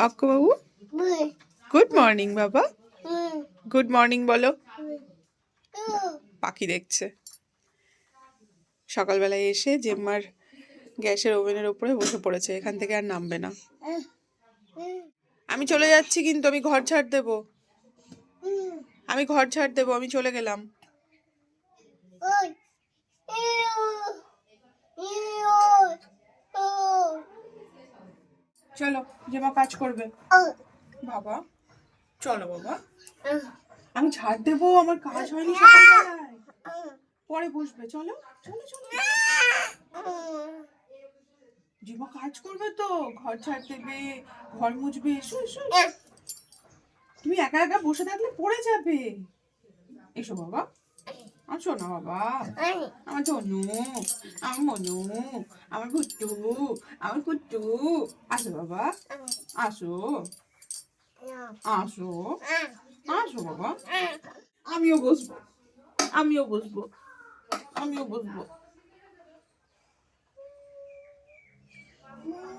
বাবু good morning বাবা। Good morning বলো। পাখি দেখছে। সকালবেলায় এসে জেম্মার গ্যাসের ওভেনের উপরে বসে পড়েছে, এখান থেকে আর নামবে না। আমি চলে যাচ্ছি কিন্তু, আমি ঘর ছাড় দেবো। আমি ঘর ছাড় দেবো, আমি চলে গেলাম। চলো জেমা কাজ করবে। বাবা, চলো বাবা। আমি ছাড় দেবো, আমার কাজ হয়নি পরে বসবে, চলো চলো চলো। জিমা কাজ করবে তো, ঘর ছাড় দেবে, ঘর মুছবে। এসো এসো। তুমি একা একা বসে থাকলে পড়ে যাবে। এসো বাবা। আসো না বাবা। আমার ধনু আমার মনু আমার গুট্টু আমার কুট্টু। আসো বাবা। আসো। আসো। আসো বাবা। আমিও বসবো। আমিও বসবো। আমিও বসবো।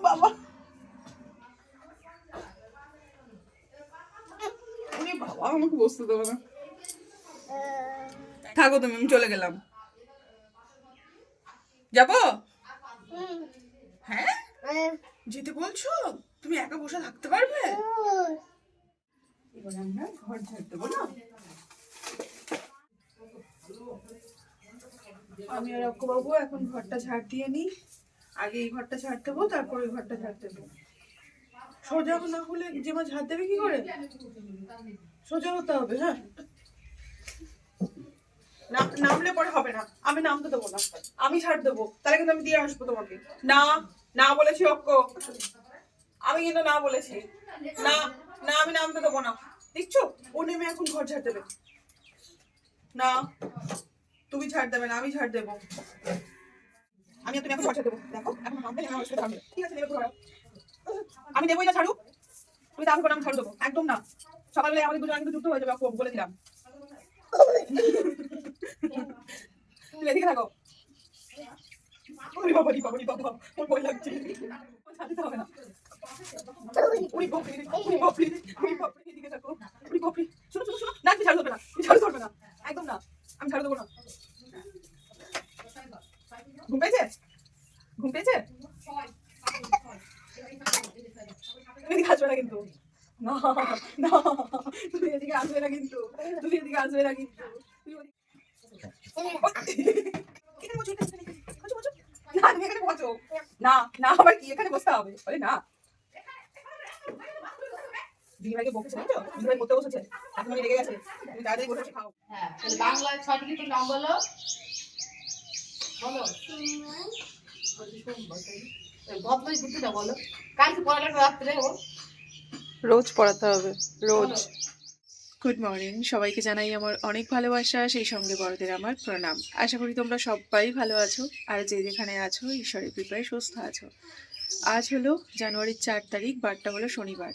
বাবা। বাবা আমাকে বসতে দেবো না। থাকো তুমি, আমি চলে গেলাম। যাব? হ্যাঁ? যেতে বলছো? তুমি একা বসে থাকতে পারবে? এবার আমরা আমি আর বাবু এখন ঘরটা ঝাড় দিয়ে নিই। আগে এই ঘরটা ঝাড় দেবো, তারপর ওই ঘরটা ঝাড় দেবো। সোজা না হলে যে মা ঝাড় দেবে কি করে? সোজা হতে হবে হ্যাঁ? নামলে পরে হবে না। আমি নামতে দেবো না। আমি ছাড় দেবো। তাহলে কিন্তু আমি দিয়ে আসব তোমাকে। না না বলেছি অক্ক। আমি কিন্তু না বলেছি। না না, আমি নামতে দেবো না। দেখছ ও নেমে এখন ঘর ঝাড় দেবে। না, তুমি ছাড় দেবে না, আমি ছাড় দেবো। আমি তুমি এখন ঘর ছেড়ে দেবো। দেখো, এখন আমি দেবোই না ছাড়ু তুমি তারপর আমি ছাড়ু দেবো। একদম না। সকালবেলায় আমাদের দুজন কিন্তু যুক্ত হয়ে যাবে বলে দিলাম থাকো। ওরে বাবা রে বাবা রে বাবা ওর ভয় লাগছে। হবে না। ওরে বাপরে ওরে বাপরে ওরে বাপরে এদিকে থাকো। ওরে বাপরে শোনো শোনো শোনো, না, তুমি না, তুমি ধরবে না। একদম না, আমি ছাড় দেবো না। ঘুম ঘুম পেয়েছে? এদিকে আসবে না কিন্তু। না না তুমি এদিকে আসবে না কিন্তু তুমি এদিকে আসবে না কিন্তু। না না না আবার কি এখানে বসতে হবে বলে না দিদিভাইকে বকেছে তো দিদিভাই পড়তে বসেছে এখন রেগে গেছে তুমি তাড়াতাড়ি বসে বসে খাও হ্যাঁ তাহলে বাংলায় ছয় লিখিত নাম বলো বলো বদমাই বুঝতে দাও বলো কালকে পড়ালেখা রাত্রে ও রোজ পড়াতে হবে, রোজ। গুড মর্নিং, সবাইকে জানাই আমার অনেক ভালোবাসা, সেই সঙ্গে বড়দের আমার প্রণাম। আশা করি তোমরা সবাই ভালো আছো, আর যে যেখানে আছো, ঈশ্বরের কৃপায় সুস্থ আছো। আজ হলো জানুয়ারির চার তারিখ, বারটা হলো শনিবার।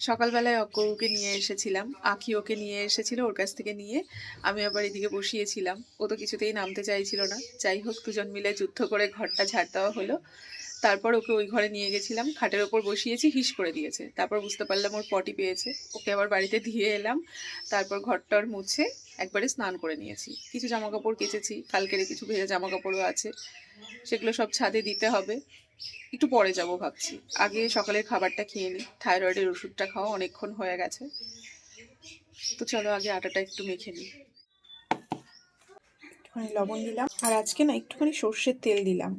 সকালবেলায় অক্ককে নিয়ে এসেছিলাম আখি ওকে নিয়ে এসেছিল ওর কাছ থেকে নিয়ে। আমি আবার এদিকে বসিয়েছিলাম, ও তো কিছুতেই নামতে চাইছিল না। যাই হোক, দুজন মিলে যুদ্ধ করে ঘরটা ঝাড় দেওয়া হলো। তারপর ওকে ওই ঘরে নিয়ে গেছিলাম, খাটের ওপর বসিয়েছি, হিস করে দিয়েছে। তারপর বুঝতে পারলাম ওর পটি পেয়েছে। ওকে আবার বাড়িতে দিয়ে এলাম, তারপর ঘরটার মুছে একবারে স্নান করে নিয়েছি। কিছু জামা কাপড় কেচেছি, কালকের কিছু ভেজা জামা কাপড়ও আছে। সেগুলো সব ছাদে দিতে হবে। একটু পরে যাব ভাবছি। আগে সকালের খাবারটা খেয়ে নিই। থাইরয়েডের ওষুধটা খাওয়া অনেকক্ষণ হয়ে গেছে। তো চলো আগে আটাটা একটু মেখে নিই। একটুখানি লবণ দিলাম। আর আজকে না একটুখানি সর্ষের তেল দিলাম।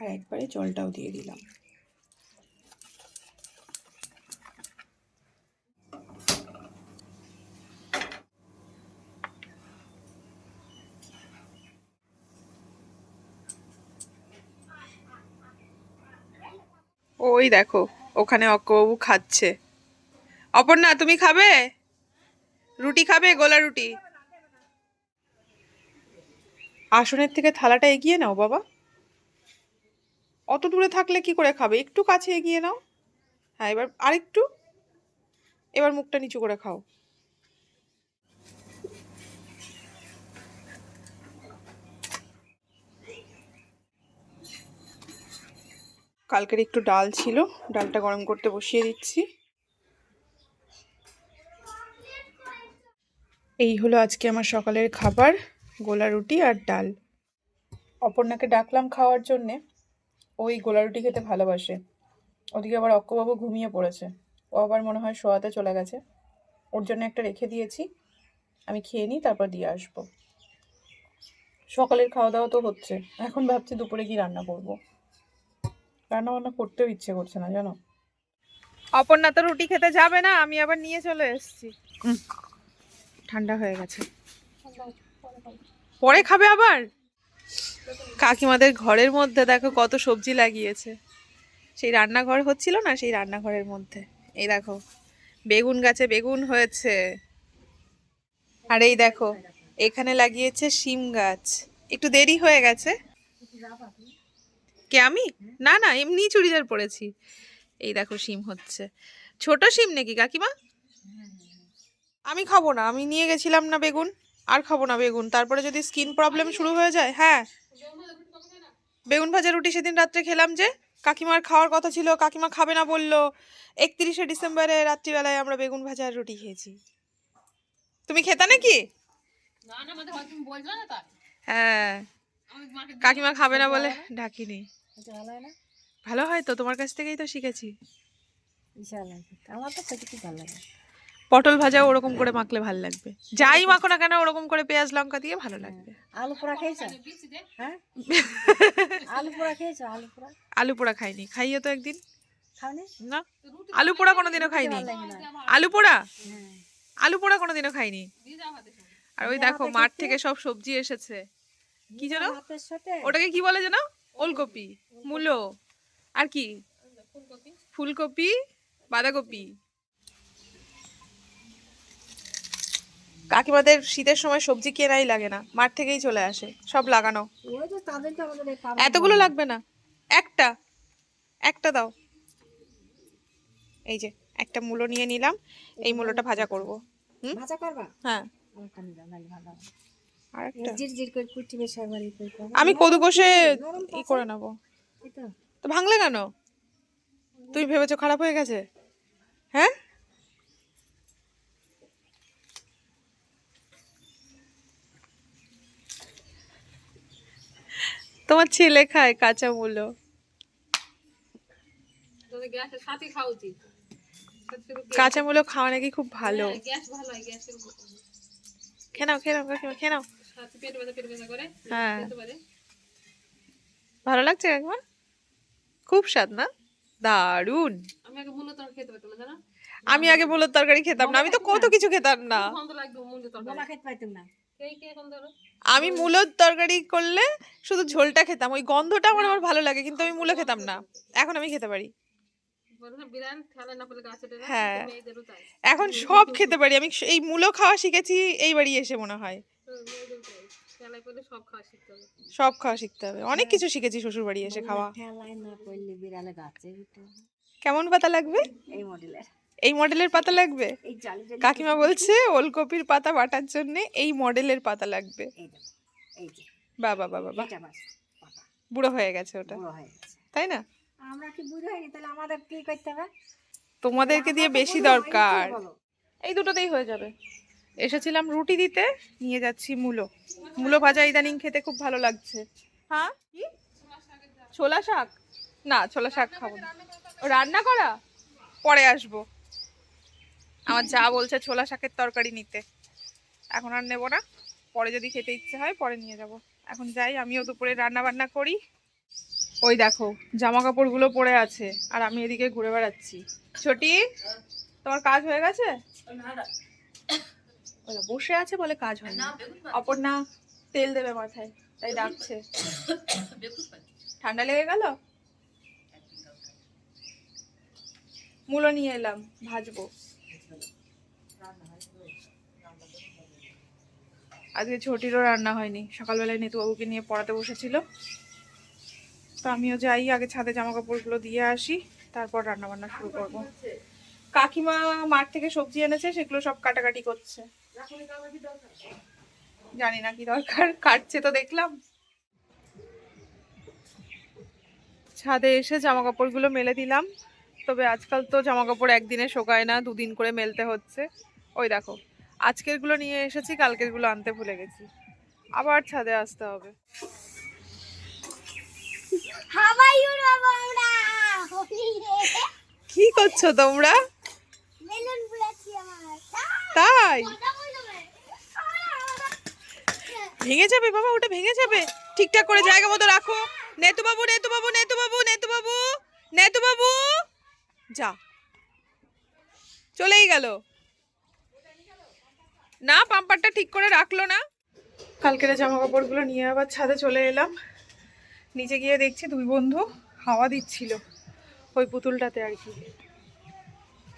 আর একবারে জলটাও দিয়ে দিলাম। ওই দেখো, ওখানে অক্কবাবু খাচ্ছে। অপর্ণা, তুমি খাবে? রুটি খাবে? গোলা রুটি? আসনের থেকে থালাটা এগিয়ে নাও বাবা। অত দূরে থাকলে কি করে খাবে? একটু কাছে এগিয়ে নাও। হ্যাঁ এবার আরেকটু। এবার মুখটা নিচু করে খাও। কালকের একটু ডাল ছিল। ডালটা গরম করতে বসিয়ে দিচ্ছি। এই হলো আজকে আমার সকালের খাবার, গোলা রুটি আর ডাল। অপর্ণাকে ডাকলাম খাওয়ার জন্যে। ওই গোলা রুটি খেতে ভালোবাসে। ওদিকে আবার অক্কবাবু ঘুমিয়ে পড়েছে। ও আবার মনে হয় শোয়াতে চলে গেছে। ওর জন্য একটা রেখে দিয়েছি। আমি খেয়ে নিই, তারপর দিয়ে আসব। সকালের খাওয়া দাওয়া তো হচ্ছে। এখন ভাবছি দুপুরে কি রান্না করব। রান্না বান্না করতেও ইচ্ছে করছে না, জানো? অপর্ণা তো রুটি খেতে যাবে না, আমি আবার নিয়ে চলে এসেছি। ঠান্ডা হয়ে গেছে। পরে খাবে আবার? কাকিমাদের ঘরের মধ্যে দেখো কত সবজি লাগিয়েছে। সেই রান্নাঘর হচ্ছিল না সেই রান্নাঘরের মধ্যে। এই দেখো, বেগুন গাছে বেগুন হয়েছে। আর এই দেখো, এখানে লাগিয়েছে শিম গাছ। একটু দেরি হয়ে গেছে। কে, আমি? না না, এমনি চুড়িদার পরেছি। এই দেখো, শিম হচ্ছে। ছোট শিম নাকি কাকিমা? আমি খাব না, আমি নিয়ে গেছিলাম না বেগুন। আর খাব না বেগুন। তারপরে যদি স্কিন প্রবলেম শুরু হয়ে যায় হ্যাঁ। বেগুন ভাজা রুটি সেদিন রাত্রে খেলাম যে, কাকিমার খাওয়ার কথা ছিল, কাকিমা খাবে না বলল। একত্রিশে ডিসেম্বরে রাত্রিবেলায় আমরা বেগুন ভাজা রুটি খেয়েছি। তুমি খেতা নাকি? হ্যাঁ। কাকিমা খাবে না বলে ডাকিনি। ভালো হয় তো, তোমার কাছ থেকেই তো শিখেছি। আমার তো ভালো লাগে। পটল ভাজা ওরকম করে মাখলে ভালো লাগবে। যাই মাখো না কেন ওরকম করে পেঁয়াজ লঙ্কা দিয়ে ভালো লাগবে। আলু পোড়া খেয়েছো? হ্যাঁ? আলু পোড়া খেয়েছো? আলু পোড়া? আলু পোড়া খাইনি। খাইয়ে তো একদিন। খাওনি? না? আলু পোড়া কোনোদিনও খাইনি। আলু পোড়া? হ্যাঁ। আলু পোড়া কোনোদিনও খাইনি। আর ওই দেখো মাঠ থেকে সব সবজি এসেছে। কি যেন ওটাকে কি বলে যেন ওলকপি। মূলো। আর কি? ফুলকপি ফুলকপি বাঁধাকপি। কাকিমাদের শীতের সময় সবজি কেনাই লাগে না মাঠ থেকেই চলে আসে সব লাগানো। এতগুলো লাগবে না। একটা। একটা দাও। এই যে একটা মূলো নিয়ে নিলাম এই মূলোটা ভাজা করব। হুম? ভাজা করবা? হ্যাঁ। আমি কদু কষে ই করে নেব। তো ভাঙলে কেন? তুমি ভেবেছো খারাপ হয়ে গেছে? হ্যাঁ? তোমার ছেলে খায় কাঁচা মূলো। কাঁচা মূলো খাওয়া নাকি খুব ভালো। গ্যাস ভালো হয় গ্যাসের খেয়ে নাও খেয়ে নাও কাকিমা খেয়ে নাও। সাথে পেট ব্যথা পেট ব্যথা করে। হ্যাঁ। খেতে ভালো লাগছে কাকিমা? খুব স্বাদ না? দারুণ আমি আগে মূল্য তরকারি খেতে পারতাম না জানো? আমি আগে মূলোর তরকারি খেতাম না। আমি তো কত কিছু খেতাম না। লাগবে মূল্য তরকারি। খেতে পাইতাম না। আমি মূলোর তরকারি করলে শুধু ঝোলটা খেতাম। ওই গন্ধটা আমার আমার ভালো লাগে কিন্তু আমি মূলো খেতাম না। এখন আমি খেতে পারি। হ্যাঁ। এখন সব খেতে পারি। আমি এই মূলো খাওয়া শিখেছি এই বাড়ি এসে মনে হয়। সব খাওয়া শিখতে হবে। সব খাওয়া শিখতে হবে। অনেক কিছু শিখেছি শ্বশুর বাড়ি এসে খাওয়া। কেমন পাতা লাগবে? এই মডেলের। এই মডেলের পাতা লাগবে? কাকিমা বলছে ওলকপির পাতা বাটার জন্য এই মডেলের পাতা লাগবে। বাবা বাবা বাবা বুড়ো হয়ে গেছে ওটা। তাই না? আমরা কি বুঝে হয়নি তাহলে আমাদের কি করতে হবে? তোমাদেরকে দিয়ে বেশি দরকার। এই দুটোতেই হয়ে যাবে। এসেছিলাম রুটি দিতে নিয়ে যাচ্ছি মূলো। মূলো ভাজা ইদানিং খেতে খুব ভালো লাগছে। হ্যাঁ? কি? ছোলা শাক? না ছোলা শাক খাব রান্না করা? পরে আসব। আমার যা বলছে ছোলা শাকের তরকারি নিতে। এখন আর নেব না। পরে যদি খেতে ইচ্ছে হয় পরে নিয়ে যাব। এখন যাই আমিও দুপুরে রান্না বান্না করি। ওই দেখো জামা কাপড়গুলো পরে আছে আর আমি এদিকে ঘুরে বেড়াচ্ছি। ছোটি তোমার কাজ হয়ে গেছে? ওরা বসে আছে বলে কাজ হয় না অপর না তেল দেবে মাথায় তাই ডাকছে। ঠান্ডা লেগে গেল? মূলো নিয়ে এলাম ভাজবো। আজকে ছোটিরও রান্না হয়নি। সকালবেলায় নেতুবাবুকে নিয়ে পড়াতে বসেছিল। তো আমিও যাই, আগে ছাদে জামা কাপড়গুলো দিয়ে আসি, তারপর রান্না বান্না শুরু করব। কাকিমা মাঠ থেকে সবজি এনেছে, সেগুলো সব কাটাকাটি করছে। জানি না কি দরকার, কাটছে তো দেখলাম। ছাদে এসে জামা কাপড়গুলো মেলে দিলাম। তবে আজকাল তো জামা কাপড় একদিনে শোকায় না, দুদিন করে মেলতে হচ্ছে। ওই দেখো। আজকেরগুলো নিয়ে এসেছি, কালকেরগুলো আনতে ভুলে গেছি। আবার ছাদে আসতে হবে। কি করছ তোমরা? তাই? ভেঙে যাবে বাবা, ওটা ভেঙে যাবে। ঠিকঠাক করে জায়গা মতো রাখো। নেতু বাবু নেতু বাবু নেতু বাবু নেতু বাবু নেতু বাবু। যা। চলেই গেল। না পাম্পারটা ঠিক করে রাখল না। কালকের জামা কাপড়গুলো নিয়ে আবার ছাদে চলে এলাম। নিচে গিয়ে দেখছি দুই বন্ধু হাওয়া দিচ্ছিল ওই পুতুলটাতে আর কি।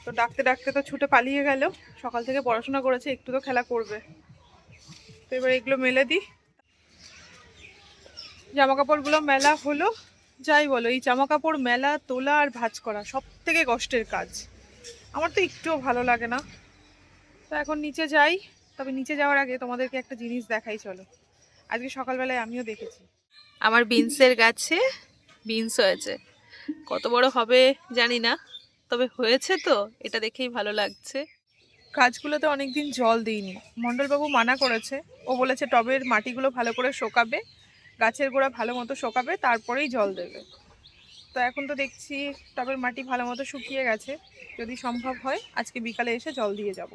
তো ডাকতে ডাকতে তো ছুটে পালিয়ে গেল। সকাল থেকে পড়াশোনা করেছে, একটু তো খেলা করবে। তো এবার এগুলো মেলে দিই। জামা কাপড়গুলো মেলা হলো। যাই বলো, এই জামা কাপড় মেলা, তোলা আর ভাঁজ করা সব থেকে কষ্টের কাজ। আমার তো একটুও ভালো লাগে না। তো এখন নিচে যাই। তবে নিচে যাওয়ার আগে তোমাদেরকে একটা জিনিস দেখাই চলো। আজকে সকালবেলায় আমিও দেখেছি। আমার বিনসের গাছে বিনস হয়েছে কত বড় হবে জানি না তবে হয়েছে তো এটা দেখেই ভালো লাগছে। গাছগুলোতে অনেকদিন জল দিইনি। মণ্ডলবাবু মানা করেছে ও বলেছে টবের মাটিগুলো ভালো করে শোকাবে গাছের গোড়া ভালো মতো শোকাবে তারপরেই জল দেবে। তো এখন তো দেখছি টবের মাটি ভালো মতো শুকিয়ে গেছে। যদি সম্ভব হয় আজকে বিকালে এসে জল দিয়ে যাব।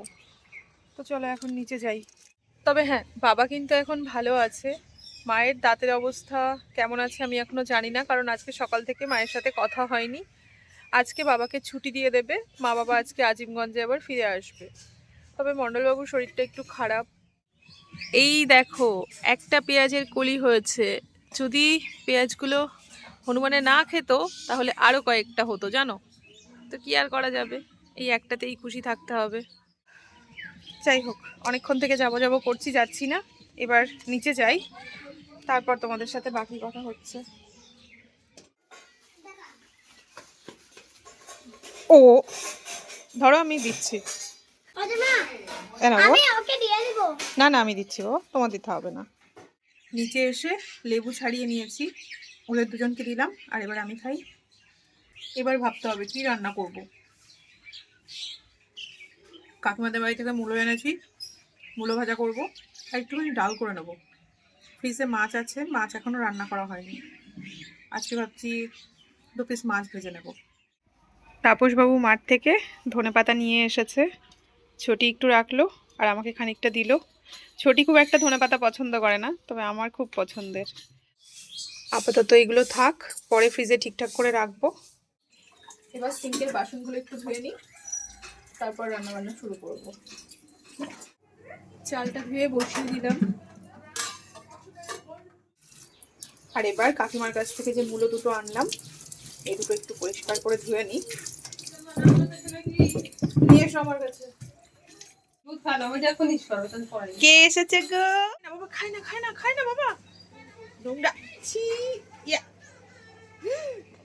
তো চলো এখন নিচে যাই। তবে হ্যাঁ বাবা কিন্তু এখন ভালো আছে। মায়ের দাঁতের অবস্থা কেমন আছে আমি এখনও জানি না, কারণ আজকে সকাল থেকে মায়ের সাথে কথা হয়নি। আজকে বাবাকে ছুটি দিয়ে দেবে, মা বাবা আজকে আজিমগঞ্জে আবার ফিরে আসবে। তবে মণ্ডলবাবুর শরীরটা একটু খারাপ। এই দেখো, একটা পেঁয়াজের কলি হয়েছে। যদি পেঁয়াজগুলো হনুমানে না খেত, তাহলে আরও কয়েকটা হতো, জানো? তো কি আর করা যাবে? এই একটাতেই খুশি থাকতে হবে। যাই হোক অনেকক্ষণ থেকে যাব যাব করছি যাচ্ছি না। এবার নিচে যাই তারপর তোমাদের সাথে বাকি কথা হচ্ছে। ও ধরো আমি দিচ্ছি। না না আমি দিচ্ছি ও তোমার দিতে হবে না। নিচে এসে লেবু ছাড়িয়ে নিয়েছি ওদের দুজনকে দিলাম আর এবার আমি খাই। এবার ভাবতে হবে কি রান্না করব। কাকিমাদের বাড়ি থেকে মূলো এনেছি। মূলো ভাজা করব। আর একটুখানি ডাল করে নেব। ফ্রিজে মাছ আছে। মাছ এখনও রান্না করা হয়নি। আজকে ভাবছি দু পিস মাছ ভেজে নেব। তাপসবাবু মাঠ থেকে ধনেপাতা নিয়ে এসেছে। ছোটি একটু রাখল আর আমাকে খানিকটা দিল। ছোটি খুব একটা ধনেপাতা পছন্দ করে না, তবে আমার খুব পছন্দের। আপাতত এগুলো থাক, পরে ফ্রিজে ঠিকঠাক করে রাখব। এবার সিঙ্কের বাসনগুলো একটু ধুয়ে নিই। তারপর রান্না বান্না শুরু করব। চালটা ধুয়ে বসিয়ে দিলাম। আর এবার কাকিমার কাছ থেকে যে মূলো দুটো আনলাম এই দুটো একটু পরিষ্কার করে ধুয়ে নিই। নিয়ে এসো আমার কাছে। কে এসেছে গো? না বাবা খাই না খাই না খাই না বাবা। নোংরা। ছি ইয়া।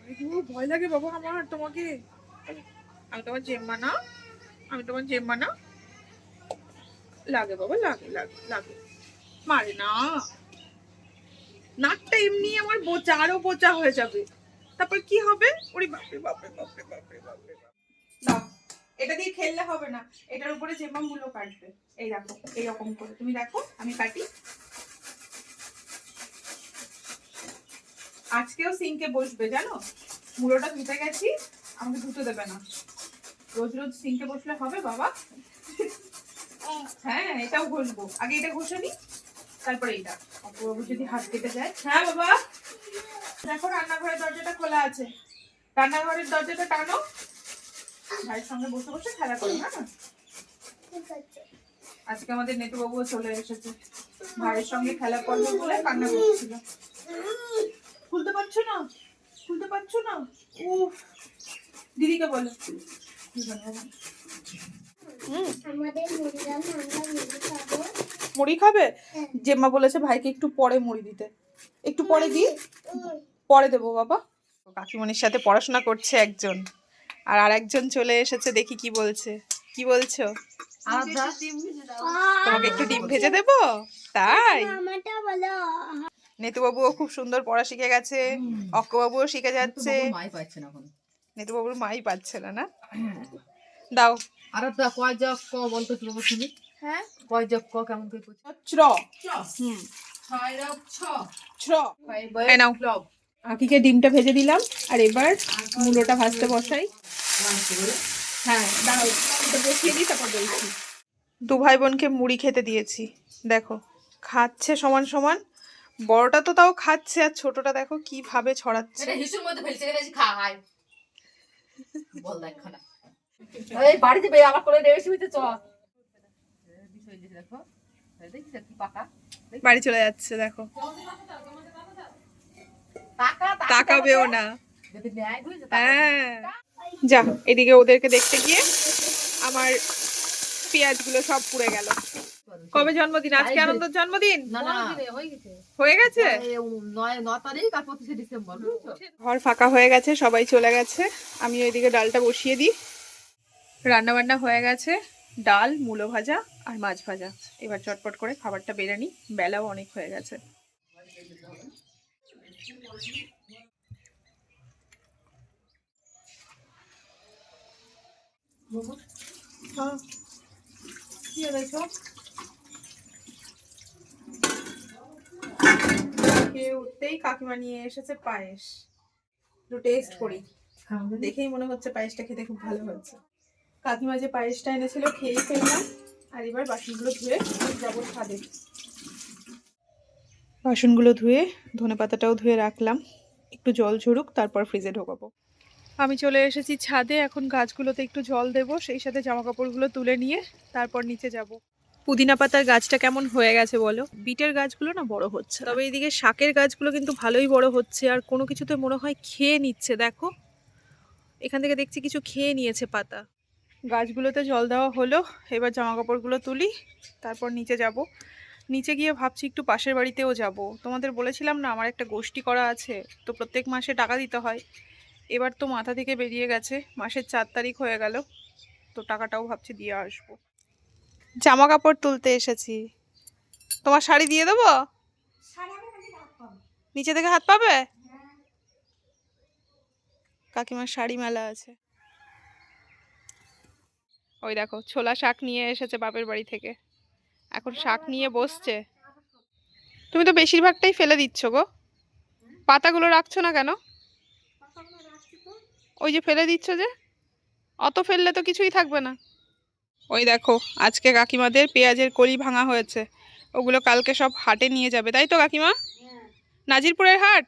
আইগো, ভয় লাগে বাবা আমার তোমাকে। আমি তোমার জেম্মা না। আমি তোমার জেম্মা না? লাগে বাবা, লাগে লাগে লাগে। মারে না। নাকটা এমনি আমার বোচা আরও বোচা হয়ে যাবে। তারপর কি হবে? ওরে বাপরে বাপরে বাপরে বাপরে বাপরে। এটা দিয়ে খেললে হবে না। এটার উপরে জেম্মা মূল্য কাটবে। এই দেখো, এইরকম করে। তুমি দেখো, আমি কাটি। আজকেও সিঙ্কে বসবে, জানো? মুড়োটা ধুতে গেছি, আমাকে ধুতে দেবে না। রোজ রোজ সিঙ্কে বসলে হবে বাবা? হ্যাঁ এটাও ঘষবো। আগে এটা ঘষে নি, তারপরে এইটা। অপবাবু যদি হাত কেটে যায়। হ্যাঁ বাবা? দেখো, রান্নাঘরের দরজাটা খোলা আছে। রান্নাঘরের দরজাটা টানো। ভাইয়ের সঙ্গে বসে বসে খেলা করো হ্যাঁ? ঠিক আছে আজকে আমাদের নেটুবাবুও চলে এসেছে। ভাইয়ের সঙ্গে খেলা করব বলে কান্না করছিল। খুলতে পারছ না? খুলতে পারছ না? উফ, দিদিকে বলো। মুড়ি খাবে? হ্যাঁ। জেম্মা বলেছে ভাইকে একটু পরে মুড়ি দিতে। একটু পরে দিই পরে দেবো বাবা। কাকিমণির সাথে পড়াশোনা করছে একজন। আর আরেকজন চলে এসেছে দেখি কি বলছে। কি বলছো? তোমাকে একটু ডিম ভেজে দেবো? তাই? নেতুবাবুও খুব সুন্দর পড়া শিখে গেছে। অক্কবাবুও শিখে যাচ্ছে। পাচ্ছে না এখন নেতুবাবুর মাই পাচ্ছে না না? দাও। আর একটা কয় জগ ক বলতো কি বাবা শুনি। হ্যাঁ? কয় জগ ক কেমন করে করছে চ্র হুম। ছয় রব ছ। চ্র ছয় এই নাও। ক্লব আকিকে ডিমটা ভেজে দিলাম আর এবার মূলোটা ভাজতে বসাই। হ্যাঁ দাঁড়াও এটা বসিয়ে দিই তারপর বলছি। দু ভাই বোনকে মুড়ি খেতে দিয়েছি। দেখো খাচ্ছে সমান সমান। বড়টা তো তাও খাচ্ছে আর ছোটটা দেখো কীভাবে ছড়াচ্ছে এটা হিসুর মধ্যে ফেলছে এটা এসে খায় বল দেখ এই বাড়িতে বে আবার করে দেবে শুইতে চ। দেখো কি পাকা বাড়ি চলে যাচ্ছে দেখো। তাকাবেও না। হ্যাঁ। যা এদিকে ওদেরকে দেখতে গিয়ে আমার পেঁয়াজগুলো সব পুড়ে গেল। কবে জন্মদিন? আজকে আনন্দের জন্মদিন? হয়ে গেছে। ঘর ফাঁকা হয়ে গেছে সবাই চলে গেছে। আমি ওইদিকে ডালটা বসিয়ে দিই। রান্না বান্না হয়ে গেছে। ডাল মূলো ভাজা আর মাছ ভাজা। এবার চটপট করে খাবারটা বেড়ে নিই। বেলাও অনেক হয়ে গেছে। হ্যাঁ। কি খেয়ে উঠতেই কাকিমা নিয়ে এসেছে পায়েস। একটু টেস্ট করি। দেখেই মনে হচ্ছে পায়েসটা খেতে খুব ভালো হচ্ছে কাকিমা যে পায়েসটা এনেছিল খেয়েই ফেললাম আর এবার বাসনগুলো ধুয়ে যাব ছাদে। বাসনগুলো ধুয়ে ধনে পাতাটাও ধুয়ে রাখলাম। একটু জল ঝরুক তারপর ফ্রিজে ঢোকাবো। আমি চলে এসেছি ছাদে এখন গাছগুলোতে একটু জল দেবো সেই সাথে জামা কাপড়গুলো তুলে নিয়ে তারপর নিচে যাব। পুদিনা পাতার গাছটা কেমন হয়ে গেছে বলো? বিটের গাছগুলো না বড় হচ্ছে। তবে এইদিকে শাকের গাছগুলো কিন্তু ভালোই বড় হচ্ছে আর কোনো কিছুতে মনে হয় খেয়ে নিচ্ছে, দেখো। এখান থেকে দেখছি কিছু খেয়ে নিয়েছে পাতা। গাছগুলোতে জল দেওয়া হলো, এবার জামা কাপড়গুলো তুলি, তারপর নিচে যাব। নিচে গিয়ে ভাবছি একটু পাশের বাড়িতেও যাব। তোমাদের বলেছিলাম না, আমার একটা গোষ্ঠী করা আছে, তো প্রত্যেক মাসে টাকা দিতে হয়। এবার তো মাথা থেকে বেরিয়ে গেছে, মাসের চার তারিখ হয়ে গেল, তো টাকাটাও ভাবছি দিয়ে আসব। জামা কাপড় তুলতে এসেছি। তোমার শাড়ি দিয়ে দেবো? নিচে থেকে হাত পাবে? কাকিমার শাড়ি মেলা আছে। ওই দেখো ছোলা শাক নিয়ে এসেছে বাপের বাড়ি থেকে। এখন শাক নিয়ে বসছে। তুমি তো বেশিরভাগটাই ফেলে দিচ্ছ গো। পাতাগুলো রাখছো না কেন? ওই যে ফেলে দিচ্ছ যে? অত ফেললে তো কিছুই থাকবে না। ওই দেখো, আজকে কাকিমাদের পেঁয়াজের কলি ভাঙা হয়েছে। ওগুলো কালকে সব হাটে নিয়ে যাবে, তাই তো কাকিমা? নাজিরপুরের হাট?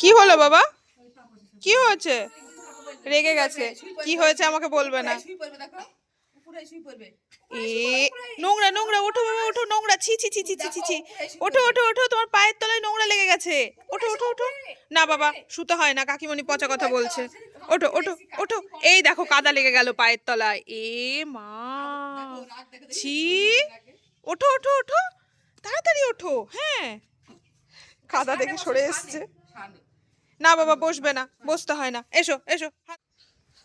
কি হলো বাবা? কি হয়েছে? রেগে গেছে। কি হয়েছে আমাকে বলবে না। এ নোংরা নোংরা ওঠো বাবা ওঠো নোংরা ছি ছি ছি ছি ছি ছি। ছি ওঠো ওঠো ওঠো তোমার পায়ের তলায় নোংরা লেগে গেছে। ওঠো ওঠো ওঠো। না বাবা শুতে হয় না কাকিমণি পচা কথা বলছে। ওঠো ওঠো ওঠো। এই দেখো কাদা লেগে গেল পায়ের তলায়। এ মা। ছি। ওঠো ওঠো ওঠো। তাড়াতাড়ি ওঠো হ্যাঁ। কাদা দেখে সরে এসছে। না বাবা বসবে না বসতে হয় না। এসো এসো।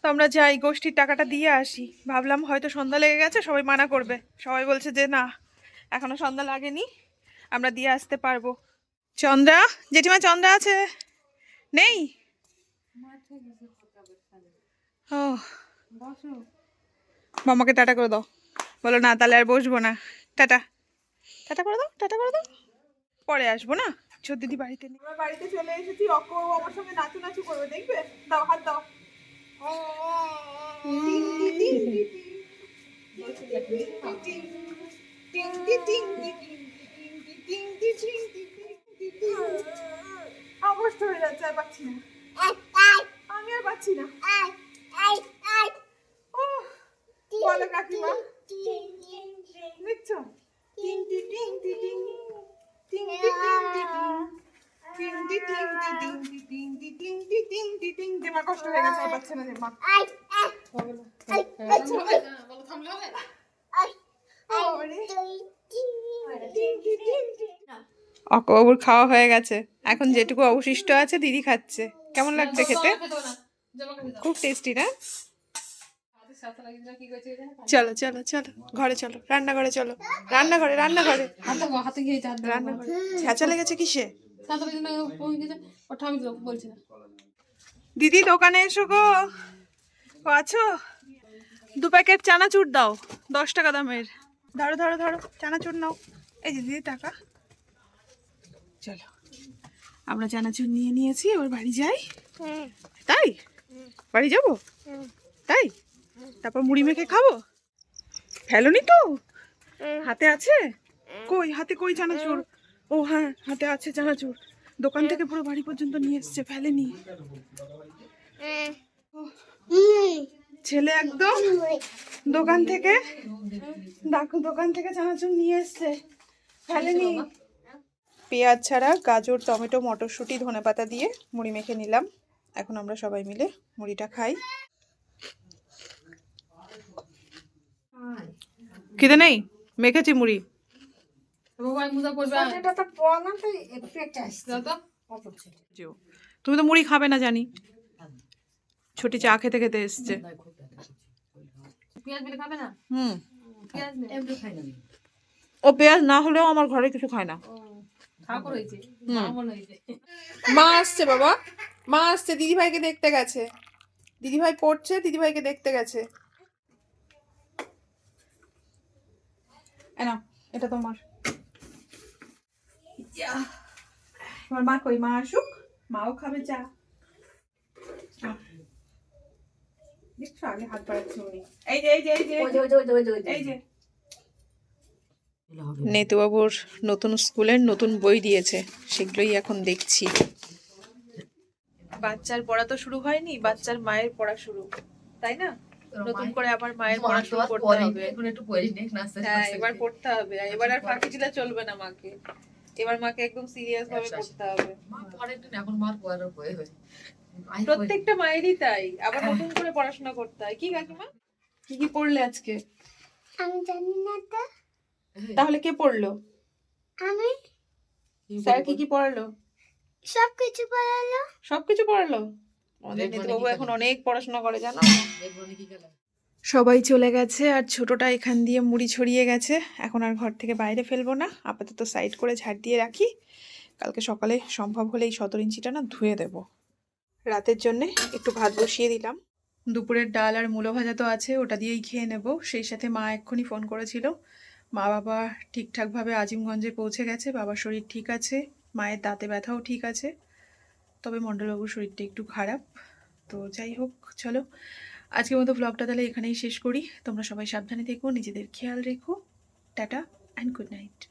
তো আমরা যাই, গোষ্ঠীর টাকাটা দিয়ে আসি। ভাবলাম হয়তো সন্ধ্যা লেগে গেছে, সবাই মানা করবে। সবাই বলছে যে, না, এখনও সন্ধ্যা লাগেনি, আমরা দিয়ে আসতে পারব। চন্দ্রা, জেঠিমা, চন্দ্রা আছে? নেই? ও। মামাকে টাটা করে দাও। বলো, না, তাহলে আর বসবো না। টাটা। টাটা করে দাও, টাটা করে দাও। পরে আসব না? ছোট দিদি বাড়িতে নেই। বাড়িতে চলে এসেছি, অকো আমার সঙ্গে নাচু নাচু করবে, দেখবে? দাও, হাত দাও। অবস্থা হয়ে যাচ্ছে আর পাচ্ছি না আমি আর পাচ্ছি না বলো কাকিমা দেখছ টিং টি টিং টি টিং টিং টি টিং দেমার কষ্ট হয়ে গেছে পাচ্ছে না দেমা অকবাবুর খাওয়া হয়ে গেছে। এখন যেটুকু অবশিষ্ট আছে দিদি খাচ্ছে। কেমন লাগছে খেতে? খুব টেস্টি না? চলো চলো চলো ঘরে চলো রান্নাঘরে চলো রান্নাঘরে রান্নাঘরে। রান্নাঘরে। ছ্যাঁচা লেগেছে কিসে? দিদি, দোকানে এসো গো। আছো? দু প্যাকেট চানাচুর দাও, দশ টাকা দামের। ধরো ধরো ধরো, চানাচুর নাও। এই যে দিদি টাকা। চলো, আমরা চানাচুর নিয়ে নিয়েছি, এবার বাড়ি যাই। তাই? বাড়ি যাব? তাই? তারপর মুড়ি মেখে খাব? ফেলোনি তো? হাতে আছে? কই, হাতে কই চানাচুর? ও হ্যাঁ হাতে আছে চানাচুর দোকান থেকে পুরো বাড়ি পর্যন্ত নিয়ে এসছে, ফেলেনি। ছেলে একদম দোকান থেকে দোকান থেকে চানাচুর নিয়ে এসছে, ফেলেনি। পেঁয়াজ ছাড়া গাজর, টমেটো, মটরশুঁটি, ধনেপাতা দিয়ে মুড়ি মেখে নিলাম। এখন আমরা সবাই মিলে মুড়িটা খাই। খিদে নেই? মেখেছি মুড়ি। তুমি তো মুড়ি খাবে না জানি। ছোটি চা খেতে খেতে এসছে। পেঁয়াজ বিলে খাবে না? হুম। ও পেঁয়াজ না হলেও আমার ঘরে কিছু খায় না। খাওয়া রয়েছে হয়েছে। মা আসছে বাবা। মা আসছে দিদিভাইকে দেখতে গেছে। দিদিভাই পড়ছে দিদিভাইকে দেখতে গেছে। এটা তোমার। ইয়া। তোমার মা কই মা আসুক মাও খাবে চা দেখছ আগে হাত বাড়াচ্ছে উনি এই যে এই যে এই যে এই যে, নেতুবাবুর নতুন স্কুলের নতুন বই দিয়েছে। সেগুলোই এখন দেখছি। বাচ্চার পড়া তো শুরু হয়নি বাচ্চার মায়ের পড়া শুরু। তাই না? নতুন করে আবার মায়ের পড়া শুরু করতে হবে। এখন একটু পড়ি হ্যাঁ এবার পড়তে হবে। আর এবার আর ফাঁকি দিলে চলবে না মাকে। এবার মাকে একদম সিরিয়াস ভাবে পড়তে হবে। মা পড়ে একটু এখন মার পড়ার বই হয়। প্রত্যেকটা মায়েরই তাই। আবার নতুন করে পড়াশোনা করতে হয়। কি কাকিমা? কি কি পড়লে আজকে? আমি জানি না তো। তাহলে কে পড়ল? আমি? স্যার কি কি পড়ালো? সব কিছু পড়ালো। সবকিছু পড়ালো? আমাদের নেতুবাবু এখন অনেক পড়াশোনা করে জানো? সবাই চলে গেছে আর ছোটটা এখান দিয়ে মুড়ি ছড়িয়ে গেছে। এখন আর ঘর থেকে বাইরে ফেলব না। আপাতত সাইড করে ঝাড় দিয়ে রাখি। কালকে সকালে সম্ভব হলে এই সতেরো ইঞ্চিটা না ধুয়ে দেব। রাতের জন্যে একটু ভাত বসিয়ে দিলাম। দুপুরের ডাল আর মূলো ভাজা তো আছে, ওটা দিয়েই খেয়ে নেব। সেই সাথে মা এক্ষুনি ফোন করেছিল। মা বাবা ঠিকঠাকভাবে আজিমগঞ্জে পৌঁছে গেছে, বাবার শরীর ঠিক আছে, মায়ের দাঁতে ব্যথাও ঠিক আছে। তবে মণ্ডলবাবুর শরীরটা একটু খারাপ। তো যাই হোক, চলো। আজকের মতো ব্লগটা তাহলে এখানেই শেষ করি। তোমরা সবাই সাবধানে থেকো, নিজেদের খেয়াল রেখো। Tata and good night